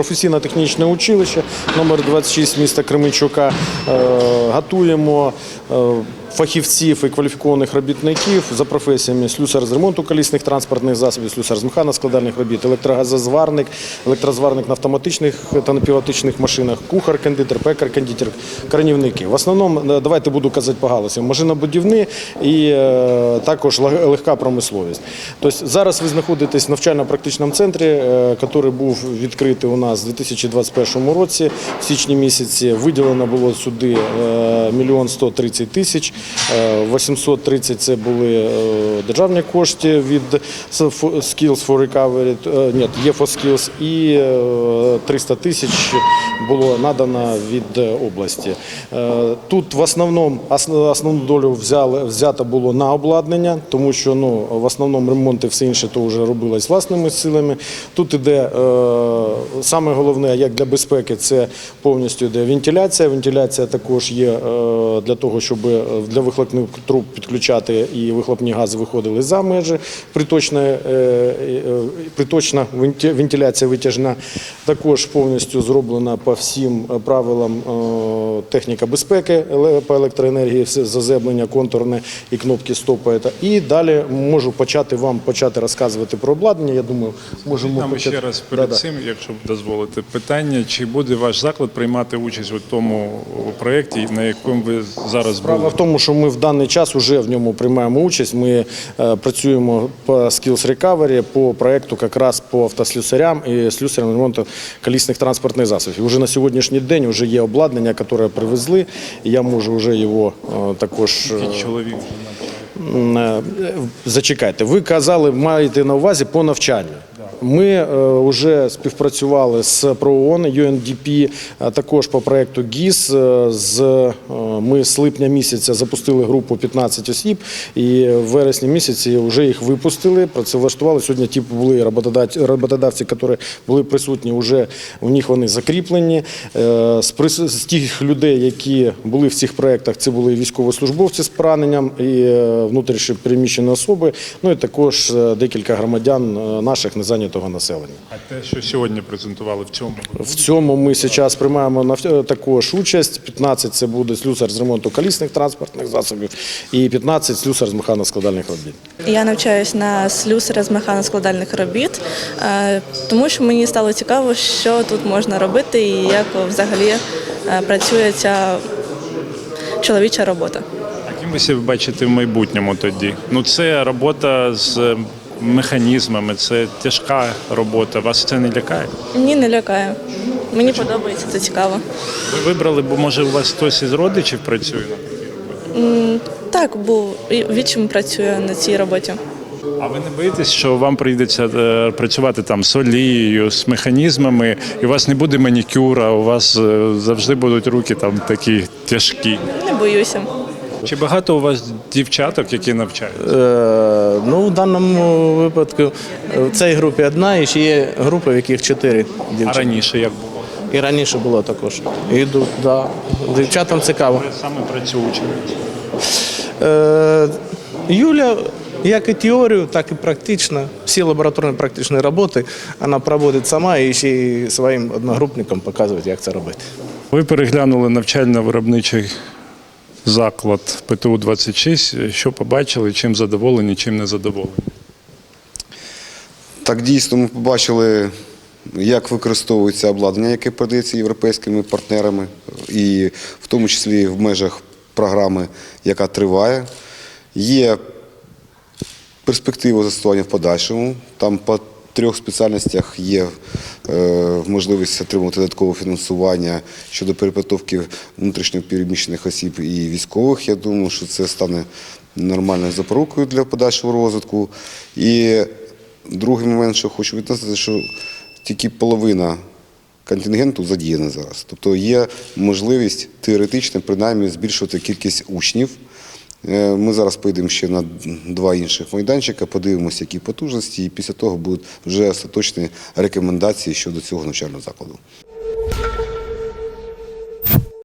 професійно-технічне училище номер 26 міста Кременчука. Е, Готуємо е, фахівців і кваліфікованих робітників за професіями слюсар з ремонту колісних транспортних засобів, слюсар з механоскладальних робіт, електрогазозварник, електрозварник на автоматичних та напівавтоматичних машинах, кухар, кондитер, пекар, кондитер, кранівники. В основному, е, давайте буду казати по галузям, машинобудівні і е, також лег- легка промисловість. Тобто зараз ви знаходитесь в навчально-практичному центрі, е, який був відкритий у нас у 2021 році, в січні місяці. Виділено було сюди мільйон 130 тисяч, 830 це були е, державні кошти від Skills for Recovery, е, ні, є for і е, 300 тисяч було надано від е, області. Е, Тут в основному основну долю взяли, взято було на обладнання, тому що ну, в основному ремонт і все інше то вже робилось власними силами. Тут іде е, саме головне, як для безпеки, це повністю йде вентиляція. Вентиляція також є е, для того, щоб е, для вихлопних труб підключати і вихлопні гази виходили за межі. Приточна, е, е, приточна венті- вентиляція витяжна також повністю зроблена по всім е, правилам е, техніка безпеки по електроенергії, все заземлення контурне і кнопки стопу. І далі можу почати вам почати розказувати про обладнання. Я думаю, можемо Нам почати. ще раз перед Да-да. цим, якщо дозволите, питання, чи буде ваш заклад приймати участь у тому проєкті, на якому ви зараз Справа були? в тому, що ми в даний час вже в ньому приймаємо участь. Ми е, працюємо по Skills Recovery, по проекту якраз по автослюсарям і слюсарям ремонту колісних транспортних засобів. Уже на сьогоднішній день вже є обладнання, яке привезли. Я можу вже його е, також. е, чоловік е, Зачекайте, ви казали, маєте на увазі по навчанню. Ми вже співпрацювали з ПРООН, UNDP, а також по проекту ГІС. Е, е, ми з липня місяця запустили групу 15 осіб, і в вересні місяці вже їх випустили, працевлаштували. Сьогодні ті були роботодавці, які були присутні, вже у них вони закріплені. Е, З, тих людей, які були в цих проектах, це були військовослужбовці з пораненням і е, внутрішньо переміщені особи, ну і також е, декілька громадян е, наших незайнятого населення. А те, що сьогодні презентували в цьому, В цьому ми зараз приймаємо також участь. 15 – це буде слюсар з ремонту колісних транспортних засобів і 15 – слюсар з механоскладальних робіт. Я навчаюсь на слюсаря з механоскладальних робіт, е, тому що мені стало цікаво, що тут можна робити і як взагалі е, працює ця чоловіча робота. а ким ви себе бачите в майбутньому тоді? Ну це робота з механізмами, це тяжка робота. Вас це не лякає? Ні, не лякає. Мені подобається, це цікаво. Ви вибрали, бо може у вас хтось із родичів працює на такій роботі? Так, був відчим працює на цій роботі. А ви не боїтесь, що вам прийдеться е, працювати там з олією, з механізмами, і у вас не буде манікюра, у вас е, завжди будуть руки там такі тяжкі. Не боюся. Чи багато у вас дівчаток, які навчаються? Е, Ну, в даному випадку е, в цій групі одна і ще є групи, в яких чотири А дівчата. раніше як було? І раніше було також. Йдуть, да. Дівчатам цікаво. Ви саме працюючи. Е, Юля, як і теорію, так і практично, всі лабораторні практичні роботи вона проводить сама і ще й своїм одногрупникам показує, як це робити. Ви переглянули навчально-виробничий заклад ПТУ-26. Що побачили, чим задоволені, чим не задоволені? Так дійсно ми побачили, як використовується обладнання, яке продається європейськими партнерами, і в тому числі в межах програми, яка триває. Є перспектива застосування в подальшому. Там трьох спеціальностях є е, можливість отримати додаткове фінансування щодо перепитовки внутрішньо переміщених осіб і військових. Я думаю, що це стане нормальною запорукою для подальшого розвитку. І другий момент, що хочу відносити, що тільки половина контингенту задіяна зараз. Тобто є можливість теоретично, принаймні, збільшувати кількість учнів. Е, Ми зараз поїдемо ще на два інших майданчика, подивимося, які потужності, і після того будуть вже остаточні рекомендації щодо цього навчального закладу.